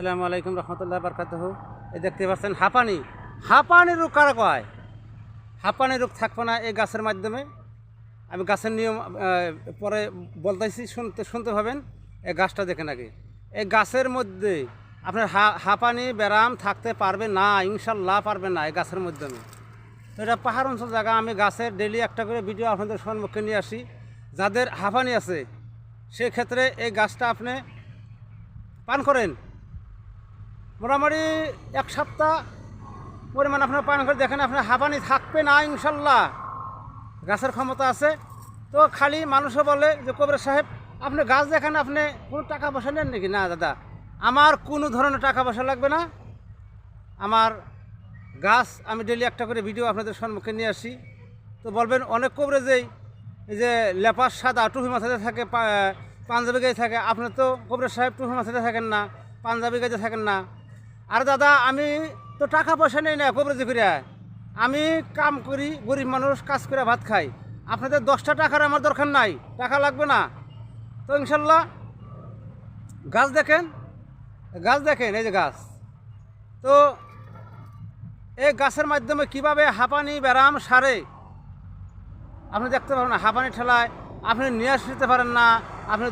আসসালামু আলাইকুম রহমতুল্লাহ বারকাত এই দেখতে পাচ্ছেন হাঁপানি। হাঁপানি রোগ কারা কয়? হাঁপানি রোগ থাকবে না এই গাছের মাধ্যমে। আমি গাছের নিয়ম পরে বলতেছি, শুনতে শুনতে পাবেন। এই গাছটা দেখেন আগে। এই গাছের মধ্যে আপনার হা- হাঁপানি ব্যারাম থাকতে পারবে না ইনশাল্লাহ পারবে না এই গাছের মাধ্যমে। তো এটা পাহাড় অঞ্চল জায়গা, আমি গাছের ডেলি একটা করে ভিডিও আপনাদের সম্মুখে নিয়ে আসি। যাদের হাঁপানি আছে, সেক্ষেত্রে এই গাছটা আপনি পান করেন। মোটামুটি এক সপ্তাহ পরিমাণ আপনার পান করে দেখেন, আপনার হাঁপানি থাকবে না, ইনশাল্লাহ। গাছের ক্ষমতা আছে। তো খালি মানুষও বলে যে, কবর সাহেব, আপনি গাছ দেখেন, আপনি কোনো টাকা পয়সা নেন নাকি? না, দাদা, আমার কোনো ধরনের টাকা পয়সা লাগবে না। আমার গাছ, আমি ডেলি একটা করে ভিডিও আপনাদের সম্মুখে নিয়ে আসি। তো বলবেন, অনেক কবরেজেই এই যে লেপার সাদা, টুপি মাথাতে থাকে পাঞ্জাবি গায়ে থাকে, আপনি তো কবরেজ সাহেব, টুপি মাথাতে থাকেন না, পাঞ্জাবি গায়ে থাকেন না। আর দাদা, আমি তো টাকা পয়সা নেই না কবরেজি করে আমি কাম করি, গরিব মানুষ, কাজ করে ভাত খাই। আপনাদের দশটা টাকার আমার দরকার নাই, টাকা লাগবে না। তো ইনশাল্লাহ, গাছ দেখেন গাছ দেখেন, এই যে গাছ। তো এই গাছের মাধ্যমে কীভাবে হাঁপানি ব্যারাম সারে? আপনি দেখতে পারেন না, হাঁপানি ঠেলায়। আপনি নিঃশ্বাস নিতে পারেন না, আপনি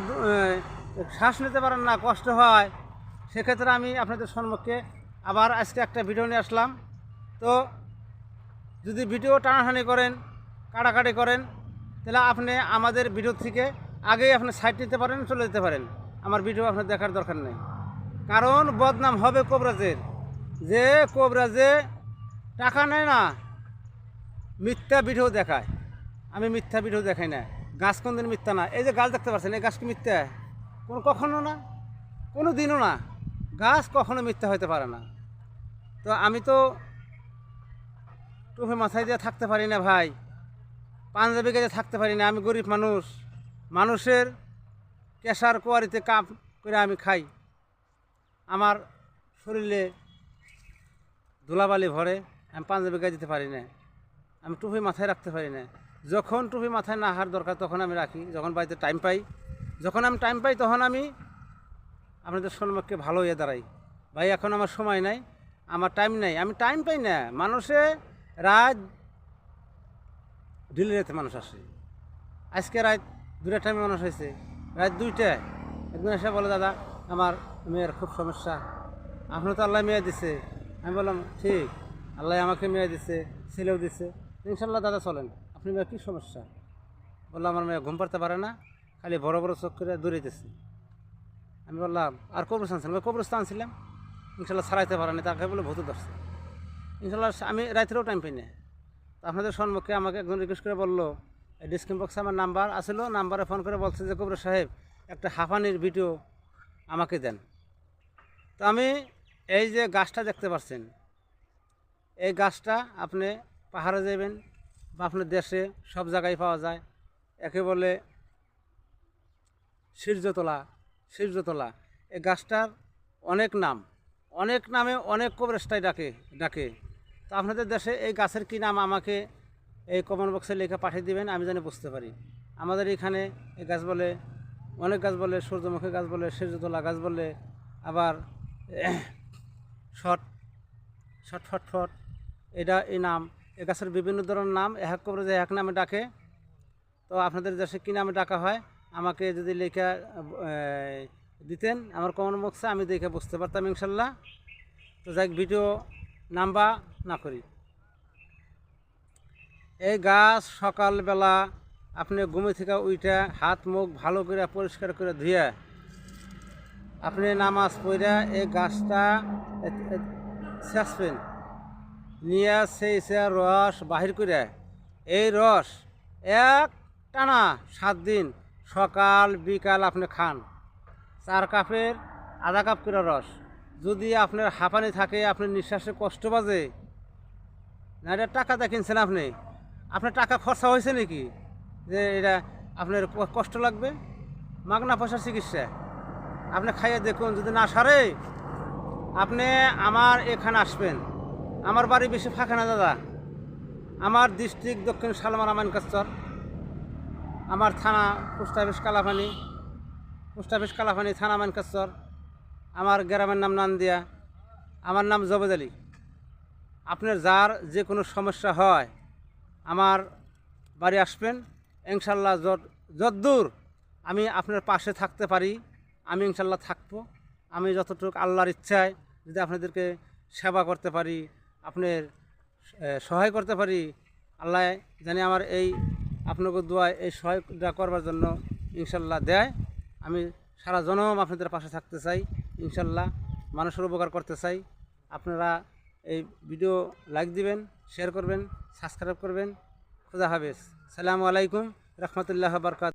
শ্বাস নিতে পারেন না, কষ্ট হয়। সেক্ষেত্রে আমি আপনাদের সম্মুখে আবার আজকে একটা ভিডিও নিয়ে আসলাম। তো যদি ভিডিও টানাটানি করেন, কাটাকাটি করেন, তাহলে আপনি আমাদের ভিডিও থেকে আগেই আপনি সাইড নিতে পারেন, চলে যেতে পারেন। আমার ভিডিও আপনার দেখার দরকার নেই। কারণ বদনাম হবে কোবরাজের। যে কোবরাজে টাকা নেয় না, মিথ্যা ভিডিও দেখায়। আমি মিথ্যা ভিডিও দেখাই না। গাছ কোনদিন মিথ্যা না। এই যে গাছ দেখতে পাচ্ছেন, এই গাছ কি মিথ্যা? কোনো কখনো না, কোনো দিনও না। গাছ কখনো মিথ্যা হতে পারে না। তো আমি তো টুপি মাথায় দিয়ে থাকতে পারি না ভাই। পাঞ্জাবি গাছে থাকতে পারি না, আমি গরিব মানুষ। মানুষের কেশার কোয়ারিতে কাপ করে আমি খাই। আমার শরীরে ধুলাবালি ভরে, আমি পাঞ্জাবি গায়ে দিতে পারি না। আমি টুপি মাথায় রাখতে পারি না। যখন টুপি মাথায় না হার দরকার, তখন আমি রাখি। যখন বাড়িতে টাইম পাই, যখন আমি টাইম পাই, তখন আমি আপনাদের সম্মুখে ভালো হয়ে দাঁড়াই। ভাই, এখন আমার সময় নাই, আমার টাইম নাই। আমি টাইম পাই না। মানুষে রাত ঢিলে রাতে মানুষ আসে। আজকে রাত দুটা টাইমে মানুষ হয়েছে। রাত দুইটায় একদিন এসে বলে, দাদা, আমার মেয়ের খুব সমস্যা। আপনি তো আল্লাহ মেয়ে দিছে। আমি বললাম, ঠিক, আল্লাহ আমাকে মেয়ে দিছে, ছেলেও দিছে। ইনশাল্লাহ দাদা, চলেন। আপনি মেয়ে কী সমস্যা? বললাম আমার মেয়ে ঘুম পারতে পারে না, খালি বড় বড় চোখ করে দৌড়াইতেছে। আমি বললাম, আর কবরস্থান ছিলাম? কবরস্থান ছিলাম। ইনশাল্লাহ ছাড়াইতে পারে না তাকে বলে ভূত ধরছে। ইনশাল্লাহ আমি রাত্রেও টাইম পাই না তো আপনাদের সম্মুখে আমাকে একজন রিকোয়েস্ট করে বলল ডিসক্রিপ বক্সে আমার নাম্বার আসলো নাম্বারে ফোন করে বলছে যে, কবর সাহেব, একটা হাঁপানির ভিডিও আমাকে দেন। তো আমি এই যে গাছটা দেখতে পাচ্ছেন, এই গাছটা আপনি পাহাড়ে যাবেন বা আপনার দেশে সব জায়গায় পাওয়া যায়। একে বলে সূর্যতলা। সূর্যতলা এই গাছটার অনেক নাম। অনেক নামে অনেক কবরেস্টাই ডাকে ডাকে। তো আপনাদের দেশে এই গাছের কী নাম আমাকে এই কমেন্ট বক্সে লেখা পাঠিয়ে দিবেন, আমি যেন বুঝতে পারি। আমাদের এখানে এই গাছ বলে, অনেক গাছ বলে, সূর্যমুখী গাছ বলে সূর্যতলা গাছ বলে, আবার শট শট, ফট ফট, এটা এই নাম। এ গাছের বিভিন্ন ধরনের নাম, এক করে যে এক নামে ডাকে। তো আপনাদের দেশে কী নামে ডাকা হয়? আমাকে যদি লেখা দিতেন আমার কমেন্ট বক্সে, আমি দেখে বুঝতে পারতাম ইনশাল্লাহ। তো যাই ভিডিও নাম্বা না করি। এই গাছ সকালবেলা আপনি ঘুমে থেকে উইটা হাত মুখ ভালো করে পরিষ্কার করে ধুয়ে আপনি নামাজ পড়ে এই গাছটা শেষবেন নিয়ে সেই সে রস বাহির করে, এই রস এক টানা সাত দিন সকাল, বিকাল আপনি খান। চার কাপের আধা কাপ করে রস। যদি আপনার হাঁপানি থাকে আপনার নিঃশ্বাসে কষ্ট বাজে না এটা টাকা কিনছেন আপনি। আপনার টাকা খরচা হয়েছে নাকি? যে এটা আপনার কষ্ট লাগবে? মাগনা পয়সার চিকিৎসা। আপনি খাইয়ে দেখুন, যদি না সারে, আপনি আমার এখানে আসবেন। আমার বাড়ি বেশি ফাঁকা না, দাদা। আমার ডিস্ট্রিক্ট দক্ষিণ সালমান আমানকাস্তর। আমার থানা post office Kalafani, post office Kalafani থানা মানকাস্তর আমার গ্রামের নাম নান্দিয়া, আমার নাম জবেদ আলী। আপনার যার যে কোনো সমস্যা হয় আমার বাড়ি আসবেন, ইনশাল্লাহ যত যদ্দূর আমি আপনার পাশে থাকতে পারি, আমি ইনশাল্লাহ থাকব। আমি যতটুকু আল্লাহর ইচ্ছায় যদি আপনাদেরকে সেবা করতে পারি, আপনার সহায় করতে পারি, আল্লাহ জানি আমার এই আপনাকে দোয়ায় এই সহায়তা করবার জন্য ইনশাল্লাহ দেয়। আমি সারা জনম আপনাদের পাশে থাকতে চাই, ইনশাল্লাহ মানুষের উপকার করতে চাই। আপনারা এই ভিডিও লাইক দিবেন শেয়ার করবেন সাবস্ক্রাইব করবেন। খুদা হাফেজ। সালামু আলাইকুম, রহমতুল্লাহ বরকাত